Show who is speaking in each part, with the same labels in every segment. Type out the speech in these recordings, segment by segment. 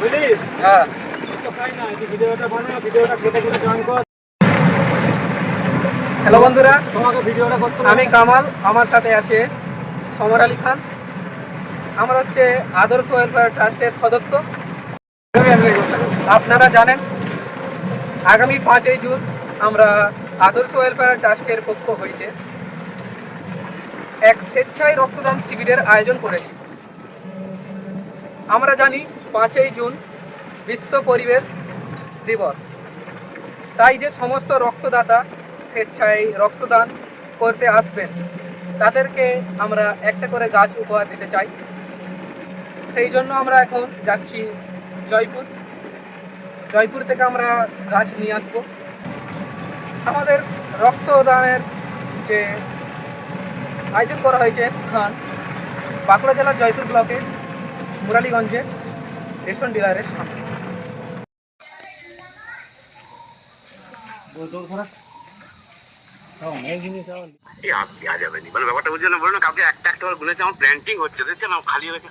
Speaker 1: বুঝলিস?
Speaker 2: হ্যাঁ।
Speaker 1: তো খাই না তুই ভিডিওটা বানা ভিডিওটা কেটে কেটে জয়েন কর।
Speaker 2: হ্যালো বন্ধুরা
Speaker 1: তোমাকে ভিডিওটা করতে
Speaker 2: আমি কামাল আমার সাথে আছে সমর আলী খান। আমার হচ্ছে আদর্শ ওয়েলফেয়ার ট্রাস্টের সদস্য। আপনারা জানেন আগামী পাঁচই জুন আমরা আদর্শ ওয়েলফেয়ার ট্রাস্টের পক্ষ হইতে এক স্বেচ্ছায় রক্তদান শিবিরের আয়োজন করেছি। আমরা জানি পাঁচই জুন বিশ্ব পরিবেশ দিবস। তাই যে সমস্ত রক্তদাতা স্বেচ্ছায় রক্তদান করতে আসবেন, তাদেরকে আমরা একটা করে গাছ উপহার দিতে চাই। সেই জন্য আমরা এখন যাচ্ছি জয়পুর। জয়পুর থেকে আমরা গাছ নিয়ে আসব। আমাদের রক্তদানের যে আয়োজন করা হয়েছে স্থান বাঁকুড়া জেলার জয়পুর ব্লকে মুরালীগঞ্জে রেশন ডিলারের সামনে।
Speaker 3: এই আর দেওয়া যাবে না। মানে ব্যাপারটা বলুন কালকে একটা একটা গুনেছে আমার প্ল্যান্টিং হচ্ছে দেখছেন? আমার খালি হয়েছে।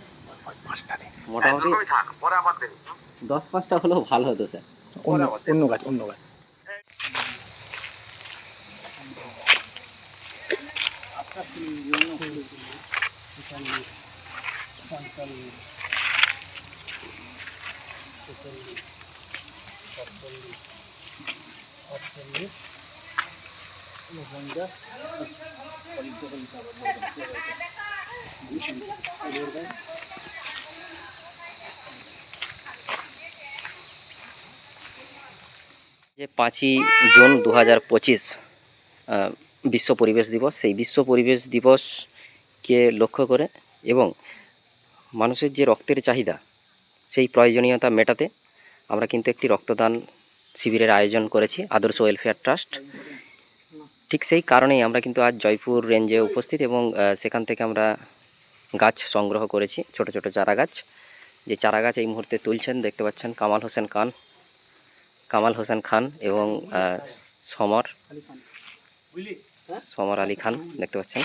Speaker 3: পাঁচটা নেই
Speaker 4: মোটামুটি দশ পাঁচটা হলেও ভালো হতো স্যার।
Speaker 1: অন্য অন্য গাছ। অন্য গাছ
Speaker 4: যে পাঁচই জুন দু হাজার পঁচিশ বিশ্ব পরিবেশ দিবস, সেই বিশ্ব পরিবেশ দিবসকে লক্ষ্য করে এবং মানুষের যে রক্তের চাহিদা, সেই প্রয়োজনীয়তা মেটাতে আমরা কিন্তু একটি রক্তদান শিবিরের আয়োজন করেছি, আদর্শ ওয়েলফেয়ার ট্রাস্ট ঠিক সেই কারণেই আমরা কিন্তু আজ জয়পুর রেঞ্জে উপস্থিত এবং সেখান থেকে আমরা গাছ সংগ্রহ করেছি, ছোট ছোট চারা গাছ যে চারা গাছ এই মুহূর্তে তুলছেন, দেখতে পাচ্ছেন কামাল হোসেন খান, কামাল হোসেন খান এবং সমর। সমর আলী খান, দেখতে পাচ্ছেন।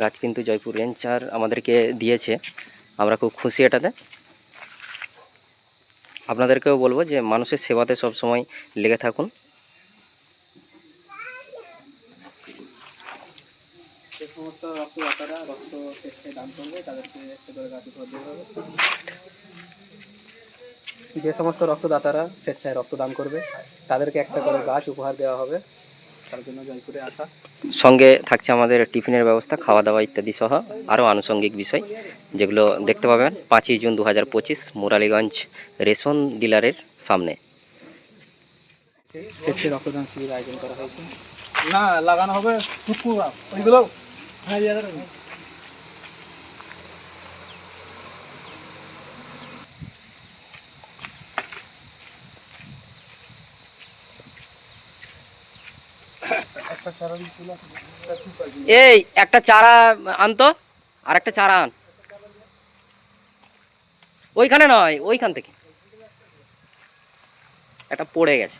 Speaker 4: গাছ কিন্তু জয়পুর রেঞ্জ আর আমাদেরকে দিয়েছে। আমরা খুব খুশি এটাতে। আপনাদেরকেও বলব যে মানুষের সেবাতে সব সময় লেগে থাকুন।
Speaker 2: সমস্ত রক্ত দান করবে তাদেরকে গাছ যে সমস্ত রক্তদাতারা স্বেচ্ছায় রক্তদান করবে তাদেরকে একটা করে গাছ উপহার দেওয়া হবে। তার জন্য জয়পুরে আসা।
Speaker 4: সঙ্গে থাকছে আমাদের টিফিনের ব্যবস্থা খাওয়া দাওয়া ইত্যাদি সহ আরও আনুষঙ্গিক বিষয় যেগুলো দেখতে পাবেন পাঁচই জুন দু হাজার পঁচিশ মুরালীগঞ্জ রেশন ডিলারের সামনে।
Speaker 2: স্বেচ্ছায় রক্তদান শিবির আয়োজন করা হয়েছে।
Speaker 1: না লাগানো হবে ওইগুলো। হ্যাঁ
Speaker 4: এই, একটা চারা আনতো আর একটা চারা আন। ওইখানে নয়, ওইখান থেকে। একটা পড়ে গেছে।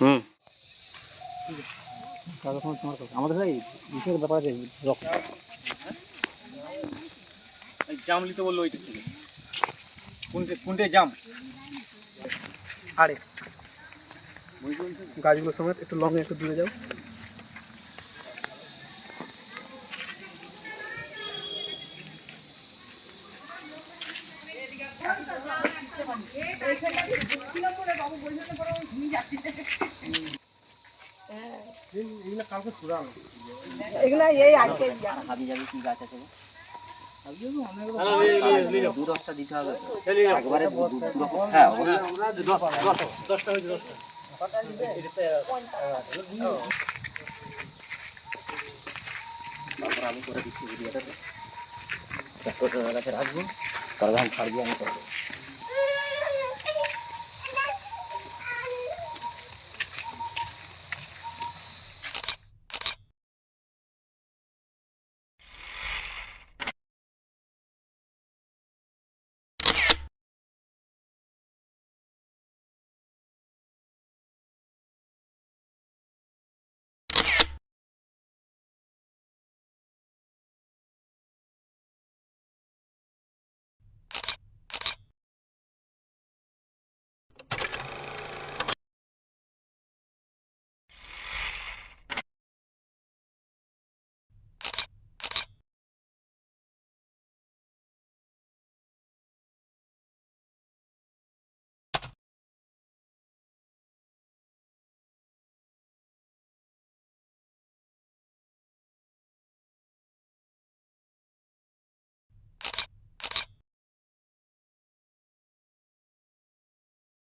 Speaker 4: হুম।
Speaker 2: আমাদের ভাই বিশেষ ব্যাপার আছে রক্ত।
Speaker 1: জাম নিতে বলল ওইটা থেকে কোনটে কোনটে জাম?
Speaker 2: আরে। গাছগুলো সমেত একটু লং একটু দূরে যাও।
Speaker 4: হাবি যাবি কি গাছ আছে দু দশটা দিতে হবে একবারে দু- দু- দু- হ্যাঁ আমি করে দিচ্ছি ভিডিওটাতে। রাখব। তারপর আমি ছাড়বো আমি করব।